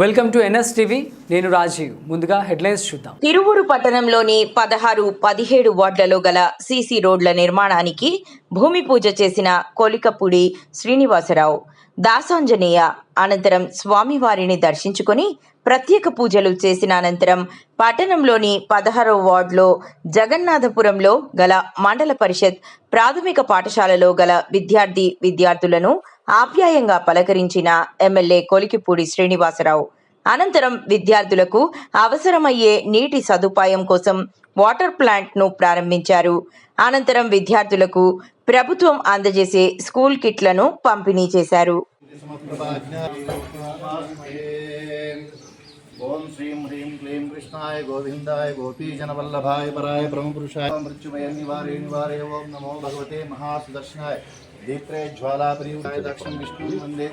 Welcome to NS TV నేను రాజీవ్. ముందుగా headlines చూద్దాం. తిరువురు పట్టణంలోని పదహారు పదిహేడు వార్డులలో గల సీసీ రోడ్ల నిర్మాణానికి భూమి పూజ చేసిన కోలికపూడి శ్రీనివాసరావు దాసాంజనేయ అనంతరం స్వామివారిని దర్శించుకొని ప్రత్యేక పూజలు చేసిన అనంతరం పట్టణంలోని పదహారవ వార్డులో జగన్నాథపురంలో గల మండల పరిషత్ ప్రాథమిక పాఠశాలలో గల విద్యార్థి విద్యార్థులను ఆప్యాయంగా పలకరించిన ఎమ్మెల్యే కొలికిపూడి శ్రీనివాసరావు అనంతరం విద్యార్థులకు అవసరమయ్యే నీటి సదుపాయం కోసం వాటర్ ప్లాంట్ను ప్రారంభించారు. అనంతరం విద్యార్థులకు ప్రభుత్వం అందజేసే స్కూల్ కిట్లను పంపిణీ చేశారు. ఓం శ్రీం హ్రీం క్లీం కృష్ణాయ గోవిందాయ గోపీజనవల్లభాయ పరాయ బ్రహ్మపురుషాయ మృత్యుమయ నివారే నివారే ఓం నమో భగవతే మహాసుదర్శనాయ दीप्रे ज्वालापरियुताय दक्षं विष्णुं वन्दे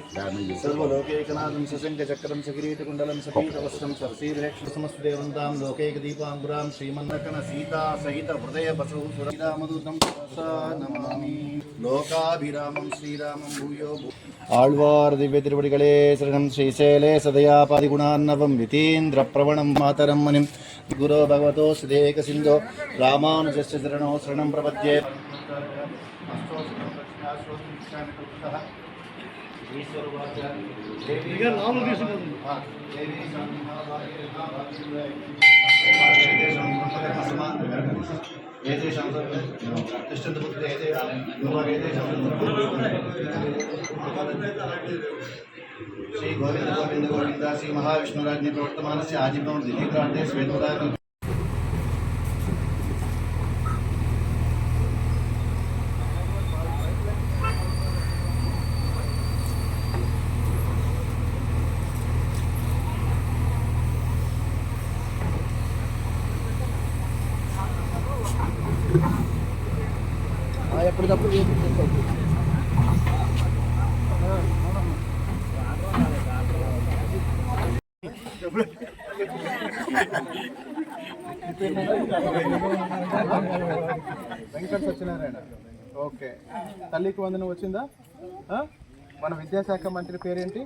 सर्वलोकैकनाथं सशङ्खचक्रं सकिरीटकुण्डलं सपीतवस्त्रं सरसीरेक्षसमस्तदेवन्तां लोकैकदीपाङ्गुरां श्रीमन्नकनसीतासहितहृदयबसौ सुरसीरामदूतं नमामि லோகாபிராமம் ஸ்ரீராமம் பூயோ ஆழ்வார் திவ்ய திருவடிகளே சரணம் ஸ்ரீசேலே சதயா பாதிகுணார்ணவம் விதீந்திர பிரவணம் மாதரம் மணிம் குரோ பகவதோ சுதேக சிந்தோ ராமானுஜஸ்ய சரணோ சரணம் பிரபத்யே श्री गोविंद गोविंद एतेषां तिष्ठन्तपुत्रे एतेषां प्रवर्तमान से आजीवन आजीवनं दिलीप्रान्ते श्वेतोदायकं అప్పటికప్పుడు వెంకట సత్యనారాయణ ఓకే. తల్లికి వందనం వచ్చిందా? మన విద్యాశాఖ మంత్రి పేరేంటి?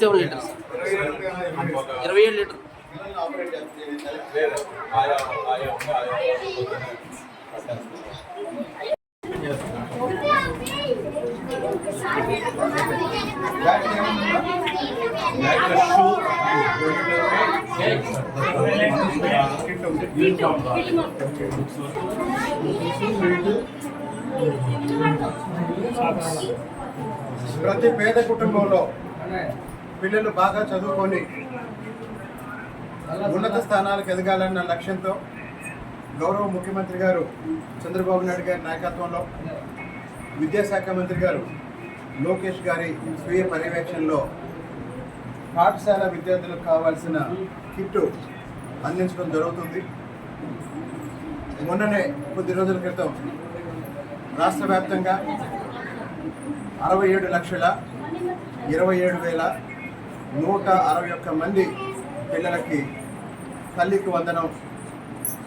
సెవెన్ లీటర్స్ ఇరవై ఏడు లీటర్. ప్రతి పేద కుటుంబంలో పిల్లలు బాగా చదువుకొని ఉన్నత స్థానాలకు ఎదగాలన్న లక్ష్యంతో గౌరవ ముఖ్యమంత్రి గారు చంద్రబాబు నాయుడు గారి నాయకత్వంలో విద్యాశాఖ మంత్రి గారు లోకేష్ గారి స్వీయ పర్యవేక్షణలో పాఠశాల విద్యార్థులకు కావాల్సిన కిట్టు అందించడం జరుగుతుంది. మొన్ననే కొద్ది రోజుల క్రితం రాష్ట్ర వ్యాప్తంగా అరవై ఏడు లక్షల ఇరవై ఏడు వేల నూట అరవై ఒక్క మంది పిల్లలకి తల్లికి వందనం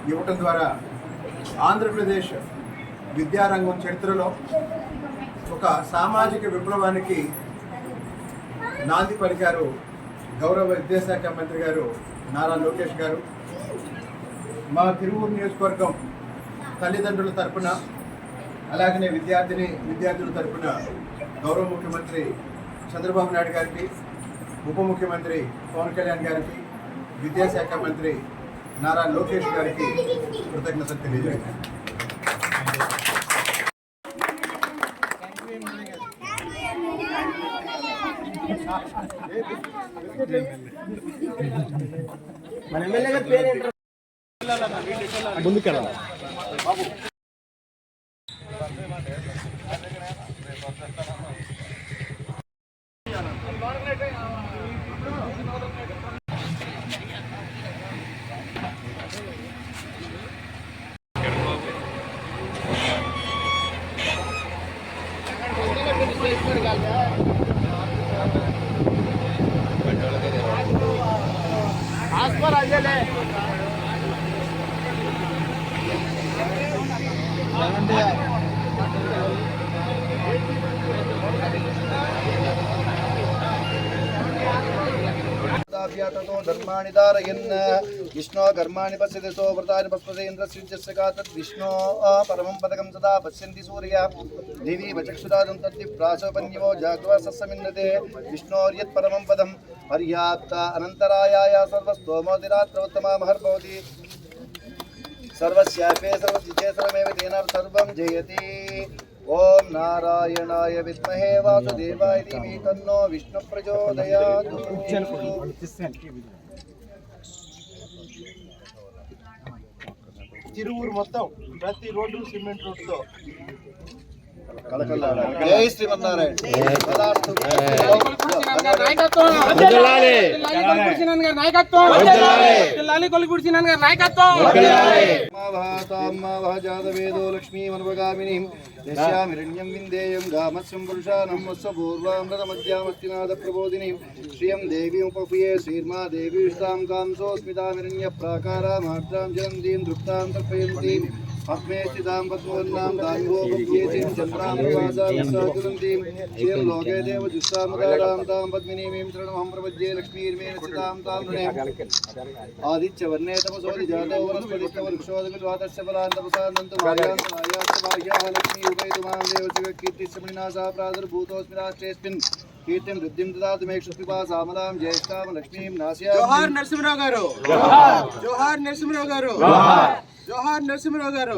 ఇవ్వటం ద్వారా ఆంధ్రప్రదేశ్ విద్యారంగం చరిత్రలో ఒక సామాజిక విప్లవానికి నాంది పలికారు గౌరవ విద్యాశాఖ మంత్రి గారు నారా లోకేష్ గారు మా తిరువూరు నియోజకవర్గం తల్లిదండ్రుల తరపున అలాగనే విద్యార్థిని విద్యార్థుల తరపున గౌరవ ముఖ్యమంత్రి చంద్రబాబు నాయుడు గారికి ఉప ముఖ్యమంత్రి పవన్ కళ్యాణ్ గారికి విద్యాశాఖ మంత్రి నారా లోకేష్ గారికి కృతజ్ఞతలు ఏంటో ముందుకెళ్ళాలి. Gracias. दाभ्याततो धर्माणि धारयन् विष्णो कर्माणि पश्यति सो व्रतानि पश्यते इन्द्रस्य का तद् विष्णो परमं पदकं सदा पश्यन्ति सूर्या दिवि वचक्षुराजं तद्धि प्रासोपन्यवो जाग्रवसस्समिन्नते विष्णोर्यत् परमं पदं पर्याप्त अनन्तरायाय सर्वस्तोमोदिरात्रोत्तमा महर्भवति सर्वस्यापे सर्वजिते सर्वमेव तेन सर्वं जयति ఓం నారాయణాయ విద్మహే వాసుదేవాయ ధీమహి తన్నో విష్ణు ప్రచోదయాతు తిరువురు మొత్తం ప్రతి రోడ్డు సిమెంట్ రోడ్డుతో. జై శ్రీమన్నారాయణ. జాతవేదో లక్ష్మీమనుపగామినీం యస్యామిరణ్యం విందేయం గామస్యం పురుషానం వస్వ పూర్వామృతమధ్యామస్తినాథ ప్రబోధినీం శ్రియం దేవీముపఫుయే శ్రీర్మా దేవీష్టాం కాంసోస్మితామిరణ్య ప్రాకారామార్ద్రాం జలంతీం దృప్తాం తర్పయంతీం. పద్మేష్టిదాం పద్మోన్నాం దాంగోపేచీం చంద్రామృతాదాం సహకులంతీం శ్రీం లోకే దేవ జుస్సామృతాదాం తాం పద్మినీమీం శరణమహం ప్రపద్యే లక్ష్మీర్మే నచితాం తాం నృణే ఆదిత్యవర్ణే తమసోది జాతో వనస్పతిష్ట వృక్షోదమి ద్వాదశ ఫలాన్ తపసానంతు మార్యాం రాయాస్త భార్యాహ లక్ష్మీ ప్రాదుర్భూతోస్మి రాష్ట్రేస్మిన్ కీర్తిం వృద్ధిం దదాతు మే క్షుత్పిపాసామలాం జ్యేష్ఠాం లక్ష్మీం నాస్యామి జోహార్ నరసింహరావు గారు. జోహార్. నరసింహరావు గారు. జోహార్. నరసింహరావు గారు.